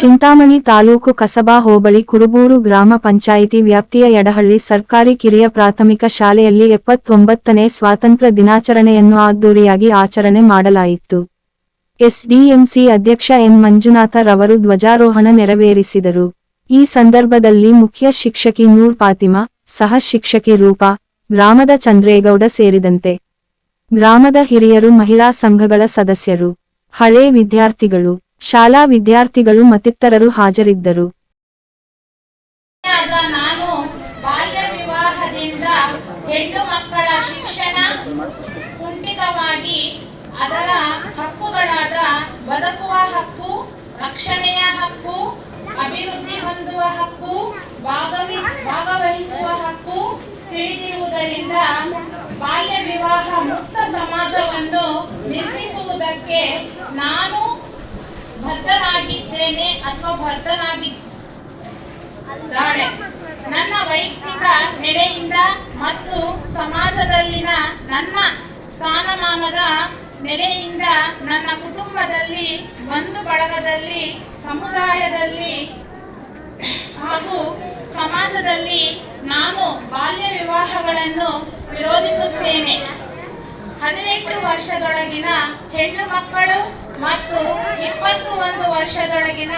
ಚಿಂತಾಮಣಿ ತಾಲೂಕು ಕಸಬಾ ಹೋಬಳಿ ಕುರುಬೂರು ಗ್ರಾಮ ಪಂಚಾಯಿತಿ ವ್ಯಾಪ್ತಿಯ ಯಡಹಳ್ಳಿ ಸರ್ಕಾರಿ ಕಿರಿಯ ಪ್ರಾಥಮಿಕ ಶಾಲೆಯಲ್ಲಿ ಎಪ್ಪತ್ತೊಂಬತ್ತನೇ ಸ್ವಾತಂತ್ರ್ಯ ದಿನಾಚರಣೆಯನ್ನು ಅದ್ದೂರಿಯಾಗಿ ಆಚರಣೆ ಮಾಡಲಾಯಿತು. ಎಸ್ಡಿಎಂಸಿ ಅಧ್ಯಕ್ಷ ಎನ್. ಮಂಜುನಾಥ ರವರು ಧ್ವಜಾರೋಹಣ ನೆರವೇರಿಸಿದರು. ಈ ಸಂದರ್ಭದಲ್ಲಿ ಮುಖ್ಯ ಶಿಕ್ಷಕಿ ನೂರ್ ಫಾತಿಮಾ, ಸಹ ಶಿಕ್ಷಕಿ ರೂಪಾ, ಗ್ರಾಮದ ಚಂದ್ರೇಗೌಡ ಸೇರಿದಂತೆ ಗ್ರಾಮದ ಹಿರಿಯರು ಮಹಿಳಾ ಸಂಘಗಳ ಸದಸ್ಯರು, ಹಳೇ ವಿದ್ಯಾರ್ಥಿಗಳು ಶಾಲಾ ವಿದ್ಯಾರ್ಥಿಗಳು ಮತ್ತಿತರರು ಹಾಜರಿದ್ದರು. ನಾನು ಬಾಲ್ಯ ವಿವಾಹದಿಂದ ಹೆಣ್ಣು ಮಕ್ಕಳ ಶಿಕ್ಷಣ ಕುಂಠಿತವಾಗಿ ಅದರ ಹಕ್ಕುಗಳಾದ ಬದುಕುವ ಹಕ್ಕು, ರಕ್ಷಣೆಯ ಹಕ್ಕು, ಅಭಿವೃದ್ಧಿ ಹೊಂದುವ ಹಕ್ಕು ಭಾಗವಹಿಸುವ ಹಕ್ಕು ತಿಳಿದಿರುವುದರಿಂದ ಬಾಲ್ಯ ವಿವಾಹ ಮುಕ್ತ ಸಮಾಜವನ್ನು ನಿರ್ಮಿಸುವುದಕ್ಕೆ ನಾನು ಬದ್ಧನಾಗಿದ್ದೇನೆ ಅಥವಾ ಬದ್ಧನಾಗಿ ದಾಳೆ ನನ್ನ ವೈಯಕ್ತಿಕ ನೆಲೆಯಿಂದ ಮತ್ತು ಸಮಾಜದಲ್ಲಿನ ನನ್ನ ಸ್ಥಾನಮಾನದ ನೆಲೆಯಿಂದ ನನ್ನ ಕುಟುಂಬದಲ್ಲಿ, ಬಂಧು ಬಳಗದಲ್ಲಿ, ಸಮುದಾಯದಲ್ಲಿ ಹಾಗೂ ಸಮಾಜದಲ್ಲಿ ನಾನು ಬಾಲ್ಯ ವಿವಾಹಗಳನ್ನು ವಿರೋಧಿಸುತ್ತೇನೆ. ಹದಿನೆಂಟು ವರ್ಷದೊಳಗಿನ ಹೆಣ್ಣು ಮಕ್ಕಳು ಮತ್ತು ಇಪ್ಪತ್ತು ಒಂದು ವರ್ಷದೊಳಗಿನ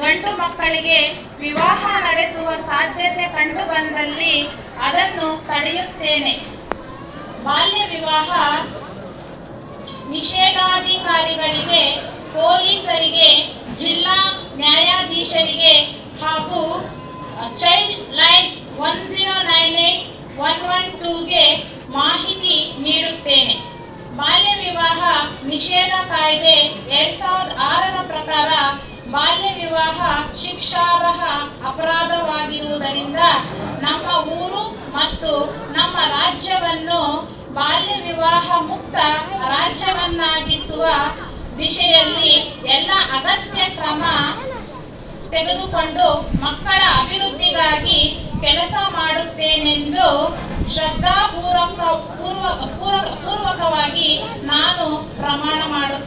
ಗಂಡು ಮಕ್ಕಳಿಗೆ ವಿವಾಹ ನಡೆಸುವ ಸಾಧ್ಯತೆ ಕಂಡು ಬಂದಲ್ಲಿ ಅದನ್ನು ತಡೆಯುತ್ತೇನೆ. ಬಾಲ್ಯ ವಿವಾಹ ನಿಷೇಧಾಧಿಕಾರಿಗಳಿಗೆ, ಪೊಲೀಸರಿಗೆ, ಜಿಲ್ಲಾ ನ್ಯಾಯಾಧೀಶರಿಗೆ ಹಾಗೂ child line one zero nine eight one one ಟೂಗೆ ಮಾಹಿತಿ ನೀಡುತ್ತೇನೆ ಬಾಲ್ಯ ವಿವಾಹ ನಿಷೇಧ ಕಾಯ್ದೆ ಎರಡ್ ಸಾವಿರದ ಆರರ ಪ್ರಕಾರ ಬಾಲ್ಯ ವಿವಾಹ ಶಿಕ್ಷಾರ್ಹ ಅಪರಾಧವಾಗಿರುವುದರಿಂದ ನಮ್ಮ ಊರು ಮತ್ತು ನಮ್ಮ ರಾಜ್ಯವನ್ನು ಬಾಲ್ಯ ವಿವಾಹ ಮುಕ್ತ ರಾಜ್ಯವನ್ನಾಗಿಸುವ ದಿಶೆಯಲ್ಲಿ ಎಲ್ಲ ಅಗತ್ಯ ಕ್ರಮ ತೆಗೆದುಕೊಂಡು ಮಕ್ಕಳ ಅಭಿವೃದ್ಧಿಗಾಗಿ ಕೆಲಸ ಮಾಡುತ್ತೇನೆಂದು ಶ್ರದ್ಧಾಪೂರ್ವಕ ಪೂರ್ವ ಪೂರ್ವ- ಪ್ರಮಾಣ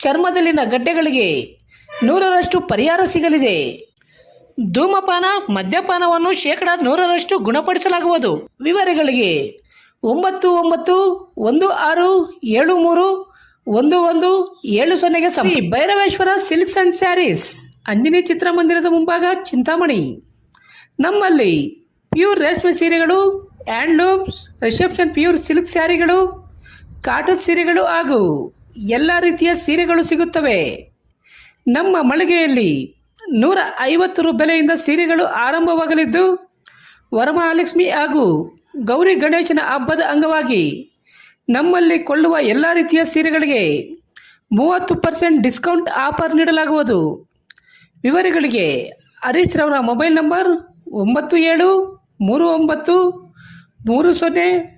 ಚರ್ಮದಲ್ಲಿನ ಗಡ್ಡೆಗಳಿಗೆ ನೂರರಷ್ಟು ಪರಿಹಾರ ಸಿಗಲಿದೆ. ಧೂಮಪಾನ, ಮದ್ಯಪಾನವನ್ನು ಶೇಕಡ ನೂರರಷ್ಟು ಗುಣಪಡಿಸಲಾಗುವುದು. ವಿವರಗಳಿಗೆ ಒಂಬತ್ತು ಒಂಬತ್ತು ಒಂದು ಆರು ಏಳು ಮೂರು ಒಂದು ಒಂದು ಏಳು ಸೊನ್ನೆಗೆ ಸಮ Bhairaveshwara silks and sarees, Anjani ಚಿತ್ರಮಂದಿರದ ಮುಂಭಾಗ ಚಿಂತಾಮಣಿ. ನಮ್ಮಲ್ಲಿ ಪ್ಯೂರ್ ರೇಷ್ಮೆ ಸೀರೆಗಳು, ಹ್ಯಾಂಡ್ಲೂಮ್ಸ್, ರಿಸೆಪ್ಷನ್ ಪ್ಯೂರ್ ಸಿಲ್ಕ್ ಸ್ಯಾರಿಗಳು, ಕಾಟನ್ ಸೀರೆಗಳು ಹಾಗೂ ಎಲ್ಲ ರೀತಿಯ ಸೀರೆಗಳು ಸಿಗುತ್ತವೆ. ನಮ್ಮ ಮಳಿಗೆಯಲ್ಲಿ ನೂರ ಐವತ್ತು ರು ಬೆಲೆಯಿಂದ ಸೀರೆಗಳು ಆರಂಭವಾಗಲಿದ್ದು, ವರಮಹಾಲಕ್ಷ್ಮಿ ಹಾಗೂ ಗೌರಿ ಗಣೇಶನ ಹಬ್ಬದ ಅಂಗವಾಗಿ ನಮ್ಮಲ್ಲಿ ಕೊಳ್ಳುವ ಎಲ್ಲ ರೀತಿಯ ಸೀರೆಗಳಿಗೆ ಮೂವತ್ತು ಪರ್ಸೆಂಟ್ ಡಿಸ್ಕೌಂಟ್ ಆಫರ್ ನೀಡಲಾಗುವುದು. ವಿವರಗಳಿಗೆ ಹರೀಶ್ ರವರ ಮೊಬೈಲ್ ನಂಬರ್ ಒಂಬತ್ತು ಏಳು ಮೂರು ಒಂಬತ್ತು ಮೂರು ಸೊನ್ನೆ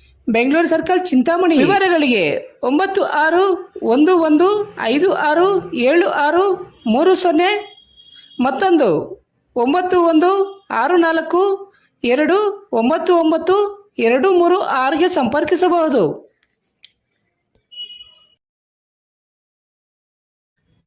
Bengaluru circle Chintamani. ವಿವರಗಳಿಗೆ ಒಂಬತ್ತು ಆರು ಒಂದು ಒಂದು ಐದು ಆರು ಏಳು ಆರು ಮೂರು ಸೊನ್ನೆ ಮತ್ತೊಂದು ಒಂಬತ್ತು ಒಂದು ಆರು ನಾಲ್ಕು ಎರಡು ಒಂಬತ್ತು ಒಂಬತ್ತು ಎರಡು ಮೂರು ಆರಿಗೆ ಸಂಪರ್ಕಿಸಬಹುದು.